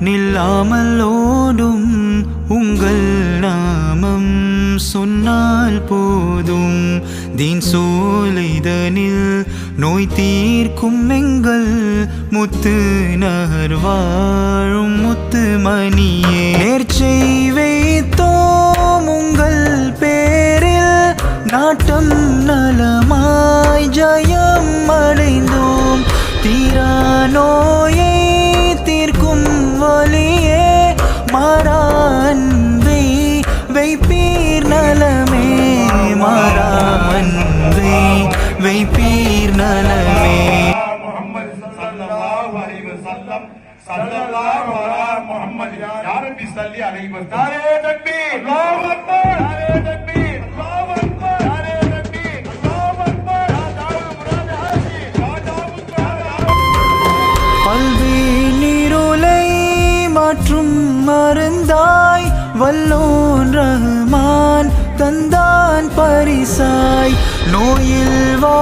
நில்லாமல் ஓடும் உங்கள் நாமம் சொன்னால் போதும். தீன் சோலைதனில் நோய் தீர்க்கும் எங்கள் முத்து நகர் வாழும் முத்து மணியே. நேர்ச்சை வைத்தோம் உங்கள் பேரில் நாட்டம் நலமாய் ஜயம் அடைந்தோம். தீரானோ வைப்பீர் நலமே மாறாமன் வைப்பீர் நலமே. பல்வே நீரோலை சல்லி மாற்றும் மருந்தா வல்லோன் ரஹ்மான் தந்தான் பரிசாய் நோயில் வா